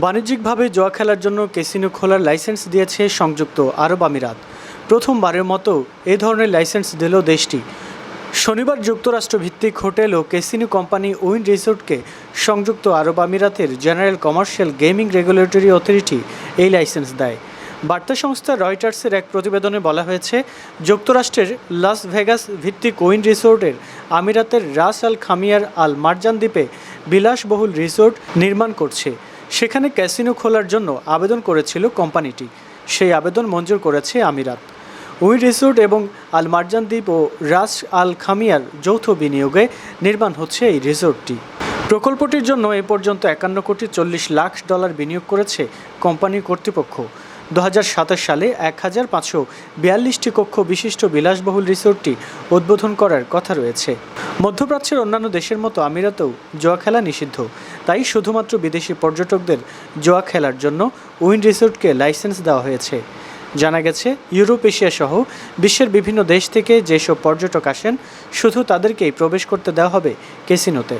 বাণিজ্যিকভাবে জুয়া খেলার জন্য ক্যাসিনো খোলার লাইসেন্স দিয়েছে সংযুক্ত আরব আমিরাত। প্রথমবারের মতো এ ধরনের লাইসেন্স দিল দেশটি। শনিবার যুক্তরাষ্ট্র ভিত্তিক হোটেল ও ক্যাসিনো কোম্পানি উইন রিসোর্টকে সংযুক্ত আরব আমিরাতের general commercial gaming regulatory authority এই লাইসেন্স দেয়। বার্তা সংস্থা রয়টার্সের এক প্রতিবেদনে বলা হয়েছে, যুক্তরাষ্ট্রের লাস ভেগাস ভিত্তিক উইন রিসোর্টের আমিরাতের রাস আল খামিয়ার আল মার্জান দ্বীপে বিলাসবহুল রিসোর্ট নির্মাণ করছে। সেখানে ক্যাসিনো খোলার জন্য আবেদন করেছিল কোম্পানিটি। সেই আবেদন মঞ্জুর করেছে আমিরাত। উই রিসোর্ট এবং আল মার্জান দ্বীপ ও রাস আল খামিয়ার যৌথ বিনিয়োগে নির্মাণ হচ্ছে এই রিসোর্টটি। প্রকল্পটির জন্য এ পর্যন্ত একান্ন কোটি চল্লিশ লাখ ডলার বিনিয়োগ করেছে কোম্পানি কর্তৃপক্ষ। দু হাজার সাতাশ সালে এক হাজার পাঁচশো বিয়াল্লিশটি কক্ষ বিশিষ্ট বিলাসবহুল রিসোর্টটি উদ্বোধন করার কথা রয়েছে। মধ্যপ্রাচ্যের অন্যান্য দেশের মতো আমিরাতেও জোয়া খেলা নিষিদ্ধ। তাই শুধুমাত্র বিদেশি পর্যটকদের জোয়া খেলার জন্য উইন রিসোর্টকে লাইসেন্স দেওয়া হয়েছে। জানা গেছে, ইউরোপ এশিয়া সহ বিশ্বের বিভিন্ন দেশ থেকে যেসব পর্যটক আসেন, শুধু তাদেরকেই প্রবেশ করতে দেওয়া হবে ক্যাসিনোতে।